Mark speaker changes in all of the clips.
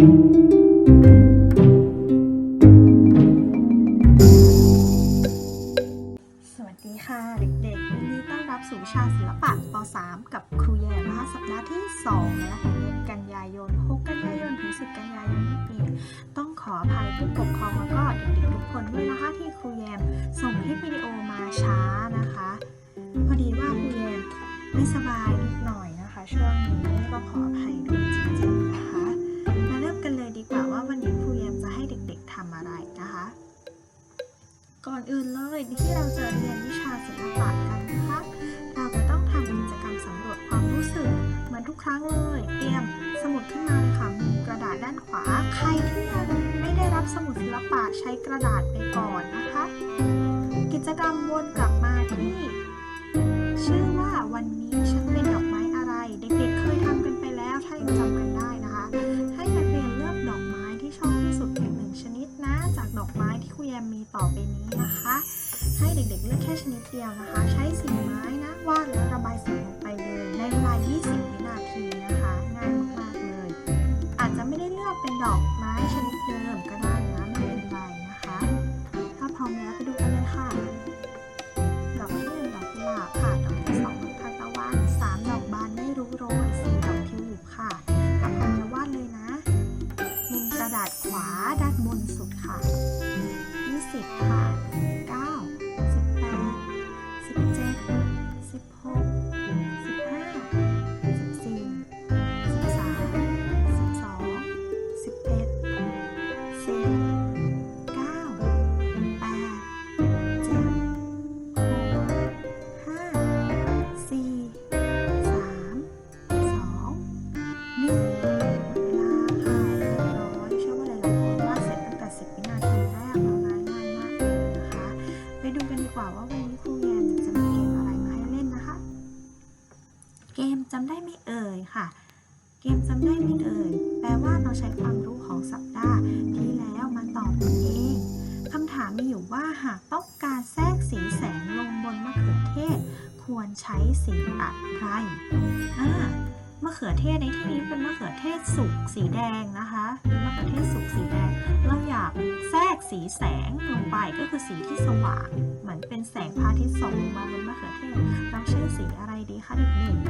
Speaker 1: สวัสดีค่ะเด็กๆยินดีต้อนรับสู่วิชาศิลปะป .3 กับครูแยมนะคะสัปดาห์ที่ 2 แล้วของเดือนกันยายน 6 กันยายนถึง 10 กันยายนนี้ปีต้องขออภัยผู้ปกครองแล้วก็เด็กๆทุกคนด้วยนะคะที่ครูแยมส่งคลิปวิดีโอมาช้านะคะ พอดีว่าครูแยมไม่สบายนิดหน่อยนะคะ ช่วงนี้ก็ขออภัย ดาษไปก่อนนะคะ กิจกรรมวนกลับมาที่ ชื่อว่าวันนี้ฉันเป็นดอกไม้อะไร เด็กๆเคยทำกันไปแล้วถ้ายังจำกันได้นะคะ ให้นักเรียนเลือกดอกไม้ที่ชอบที่สุดเพียงหนึ่งชนิดนะ จากดอกไม้ที่ครูแยมมีต่อไปนี้นะคะ ให้เด็กๆเลือกแค่ชนิดเดียวนะคะ ใช้สีไม้นะวาดแล้วระบายสีลงไปเลยในเวลา 20 วินาทีนะคะ ง่ายมากๆเลย อาจจะไม่ได้เลือกเป็นดอก as it. นี้เป็นมะเขือเทศสุกสีแดงนะคะเป็นมะเขือเทศสุกสีแดง เราอยากแทรกสีแสงลงไปก็คือสีที่สว่างเหมือนเป็นแสงพระอาทิตย์ส่องลงมาบนมะเขือเทศเราใช้สีอะไรดีคะเด็กๆ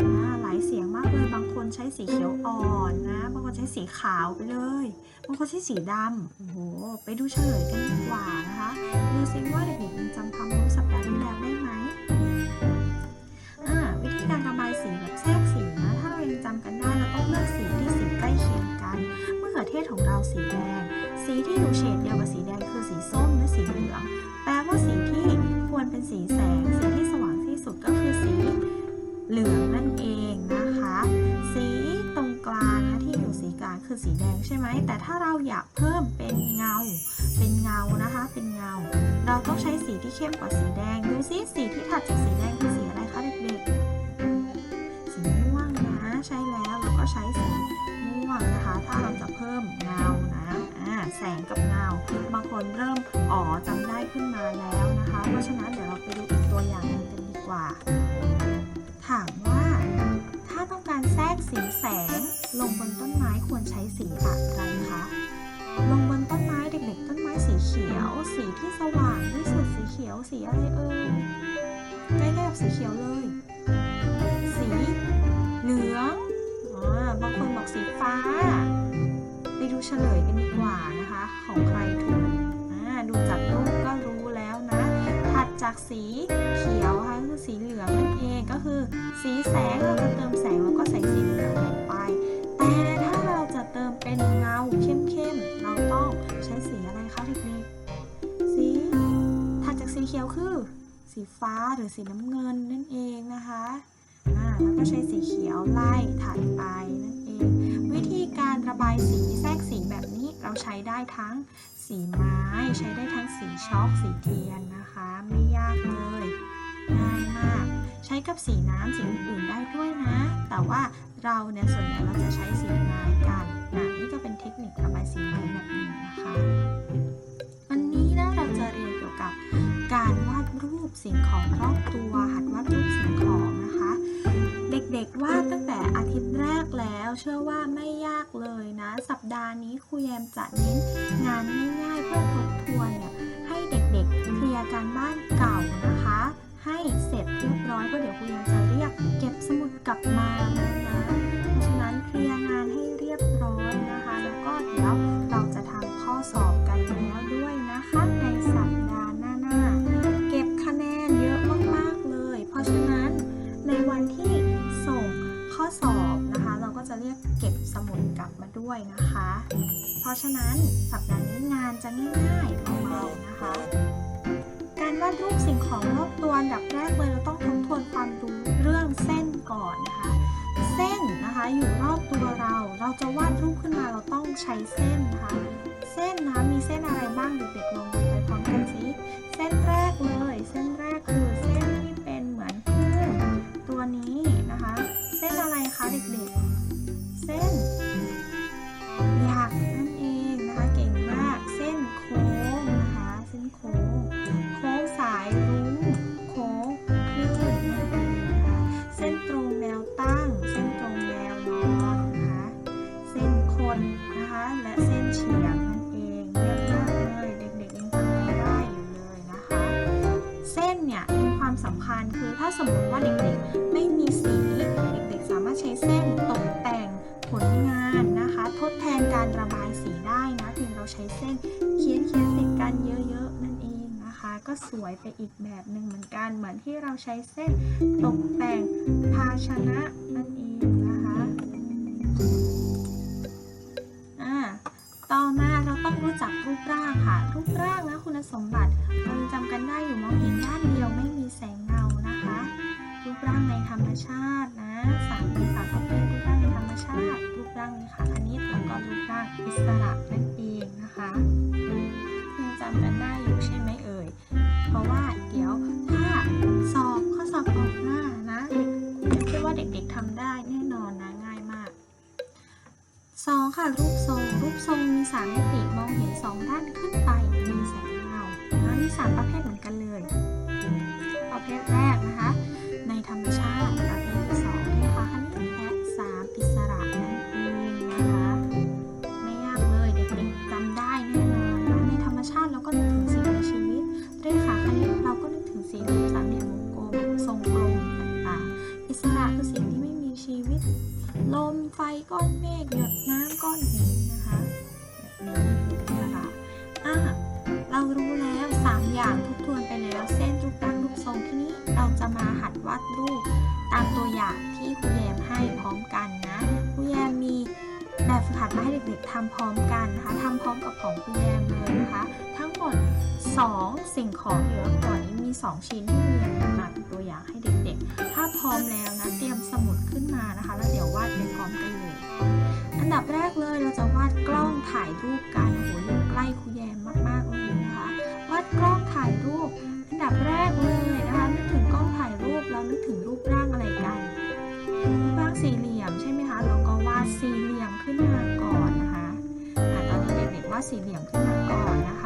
Speaker 1: อ่าหลายเสียงมากเลยบางคนใช้สีเขียวอ่อนนะบางคนใช้สีขาวไปเลยบางคนใช้สีดำโอ้โหไปดูเฉลยกันดีกว่านะคะดูซิว่าเด็กๆยังจำความรู้ ถ้าเพิ่มเป็นเงา เป็นเงานะคะ เป็นเงา เราต้องใช้สีที่เข้มกว่าสีแดง ดูซิสีที่ถัดจากสีแดงคือสีอะไรคะเด็กๆ สีม่วงนะ ใช่แล้วเราก็ใช้สีม่วงนะคะ ถ้าเราจะเพิ่มเงานะอ่าแสงกับเงา บางคนเริ่มอ๋อจำได้ขึ้นมาแล้วนะคะ เพราะฉะนั้นเดี๋ยวเราไปดูอีกตัวอย่างหนึ่งกันดีกว่า ถามว่าถ้าต้องการแทรกสีแสงลงบนต้นไม้ควรใช้สีอะไรคะ ลงบนต้นไม้เด็กๆ ต้นไม้สีเขียว สีที่สว่างที่สุดสีเขียวสีอะไรเอ่ยใกล้ๆกับสีเขียวเลย สีเหลืองอ่าบางคนบอกสีฟ้า ไปดูเฉลยกันดีกว่านะคะ ของใครถูกอ่าดูจากรูปก็รู้แล้วนะ ถัดจากสีเขียวค่ะคือสีเหลืองนั่นเองก็คือ สีแสงเราจะเติมแสงแล้วก็ใส่สีเหลืองลงไป แต่ถ้า เป็นเงาเข้มๆ เราต้องใช้สีอะไรคะเด็กๆ สีถัดจากสีเขียวคือ สีฟ้าหรือสีน้ำเงินนั่นเองนะคะอ่าแล้วก็ใช้สีเขียวไล่ถัดไปนั่นเอง วิธีการระบายสีแทรกสีแบบนี้เราใช้ได้ทั้งสีไม้ใช้ได้ทั้งสีช็อกสีเทียนนะคะ ไม่ยากเลยง่ายมาก ใช้กับสีน้ำสีอื่นๆได้ด้วยนะ แต่ว่าเราเนี่ยส่วนใหญ่เราจะใช้สีไม้กันนะนี่ก็เป็นเทคนิคระบายสีไม้แบบนี้นะคะ วันนี้นะเราจะเรียนเกี่ยวกับการวาดรูปสิ่งของรอบตัว หัดวาดรูปสิ่งของนะคะ เด็กๆวาดตั้งแต่อาทิตย์แรกแล้ว เชื่อว่าไม่ยากเลยนะ สัปดาห์นี้ครูแยมจะเน้นงานง่ายๆเพื่อทบทวนเนี่ยให้เด็กๆเคลียร์การบ้านเก่า ให้เสร็จเรียบร้อยก็เดี๋ยวครูยังจะเรียกเก็บสมุดกลับมานะ ใช้เส้นนะคะ เส้นนะมีเส้นอะไรบ้างเด็กๆลอง ก็สวยไปอีกแบบหนึ่งเหมือนกัน เหมือนที่เราใช้เส้นตกแต่งภาชนะนั่นเองนะคะต่อมาเราต้องรู้จักรูปร่างค่ะ รูปร่างและคุณสมบัติเราจำกันได้อยู่มองเห็นด้านเดียวไม่มีแสงเงานะคะ รูปร่างในธรรมชาตินะสามปีสามก็เป็นรูปร่างในธรรมชาติ รูปร่างนขาค่ะณิตแล้วก็รูปร่างอิสระนั่นเองนะคะยังจำกันได้ อย่างทบทวนไปแล้วเส้นจุปตั้งรูปทรงที่นี้เราจะมาหัดวาดรูป ตามตัวอย่างที่ครูแยมให้พร้อมกันนะครูแยมมีแบบฝึกหัดมาให้เด็กๆทำพร้อมกันนะคะทำพร้อมกับของครูแยมเลยนะคะ ทั้งหมด 2 สิ่งของที่เราก่อนนี้มี 2 ชิ้นที่ครูแยมนำมาเป็นตัวอย่างให้เด็กๆ ถ้าพร้อมแล้วนะเตรียมสมุดขึ้นมานะคะ แล้วเดี๋ยววาดไปพร้อมกันเลยอันดับแรกเลยเราจะวาดกล้องถ่ายรูปกันโอ้โหอยู่งใกล้ครูแยมมากๆเลยาสี่เหลี่ยมขึ้นมาก่อนนะคะ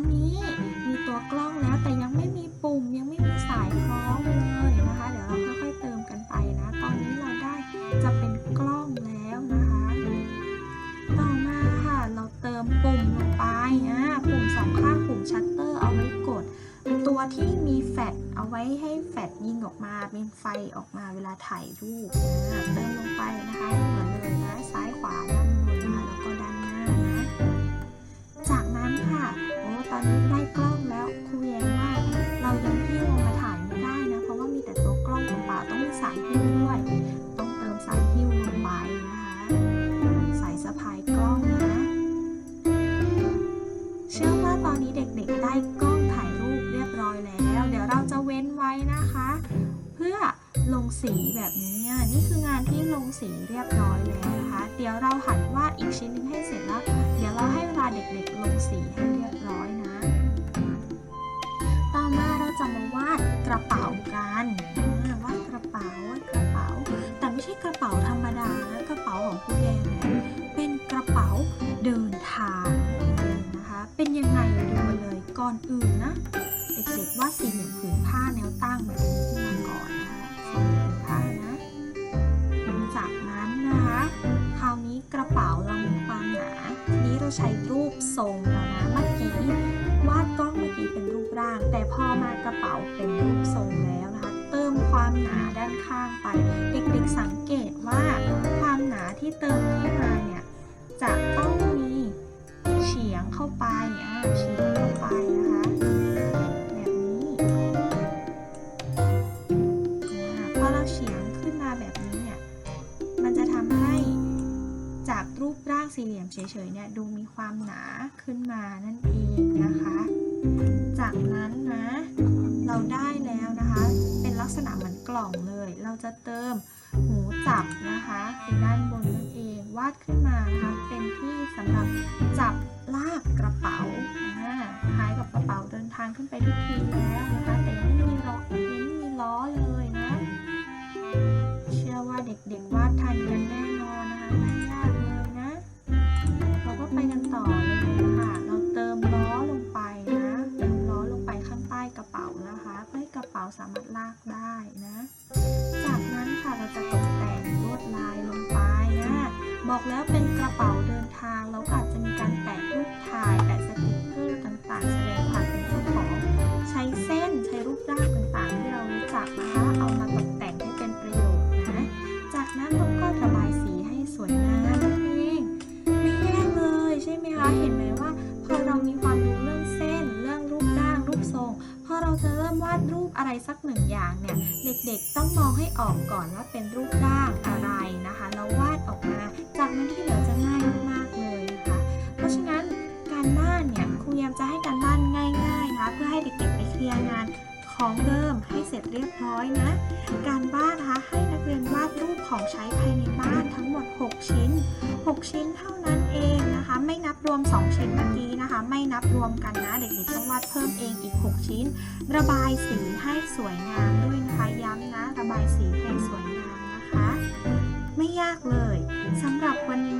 Speaker 1: อนนี้มีตัวกล้องแล้วแต่ยังไม่มีปุ่มยังไม่มีสายคล้องเลยนะคะ เดี๋ยวเราค่อยๆเติมกันไปนะ ตอนนี้เราได้จะเป็นกล้องแล้วนะคะ ต่อมาค่ะเราเติมปุ่มลงไปอ่าปุ่มสองข้างปุ่มชัตเตอร์เอาไว้กด ตัวที่มีแฟลชเอาไว้ให้แฟลชยิงออกมาเป็นไฟออกมาเวลาถ่ายรูป นะคะ เพื่อลงสีแบบนี้นี่คืองานที่ลงสีเรียบร้อยแล้วนะคะ เดี๋ยวเราหัดวาดอีกชิ้นหนึ่งให้เสร็จแล้ว เดี๋ยวเราให้เวลาเด็กๆลงสีให้เรียบร้อยนะ ต่อมาเราจะมาวาดกระเป๋ากันวาดกระเป๋าวาดกระเป๋า แต่ไม่ใช่กระเป๋าธรรมดานะกระเป๋าของคุณแดงเป็นกระเป๋าเดินทางนะคะ เป็นยังไงดูมาเลยก่อนอื่นนะ ด็กๆวาดสี่เหลี่ยมผืนผ้าแนวตั้งแบบนี้ขึ้นมาก่อนนะคะสี่เหลี่ยมผืนผ้านะจากนั้นนะคะ คราวนี้กระเป๋าเรามีความหนาทีนี้เราใช้รูปทรงแล้วนะเมื่อกี้วาดกล้องเมื่อกี้เป็นรูปร่าง แต่พอมากระเป๋าเป็นรูปทรงแล้วนะคะ เติมความหนาด้านข้างไป เด็กๆสังเกตว่าความหนาที่เติม ความหนาขึ้นมานั่นเองนะคะ จากนั้นนะ เราได้แล้วนะคะ เป็นลักษณะเหมือนกล่องเลย เราจะเติมหูจับนะคะคือด้านบนนั่นเองวาดขึ้นมานะคะเป็นที่สำหรับจับลากกระเป๋าอ่าคล้ายกับกระเป๋าเดินทางขึ้นไปทุกทีแล้ว ไปกันต่อ ออกก่อนว่าเป็นรูปร่างอะไรนะคะ แล้ววาดออกมา จากนั้นที่เหลือจะง่ายมากๆเลยนะคะเพราะฉะนั้นการบ้านเนี่ยครูแยมจะให้การบ้านง่ายๆนะคะเพื่อให้เด็กๆไปเคลียร์งานของเดิมให้เสร็จเรียบร้อยนะ การบ้านนะคะให้นักเรียนวาดรูปของใช้ภายในบ้านทั้งหมด 6 ชิ้น 6 ชิ้นเท่านั้นเองนะคะ ไม่นับรวม 2 ชิ้นเมื่อกี้นะคะ ไม่นับรวมกันนะเด็กๆต้องวาดเพิ่มเองอีก 6 ชิ้น ระบายสีให้สวยงามด้วยนะคะย้ำนะ ระบายสีให้สวยงามนะคะ ไม่ยากเลยสำหรับวันนี้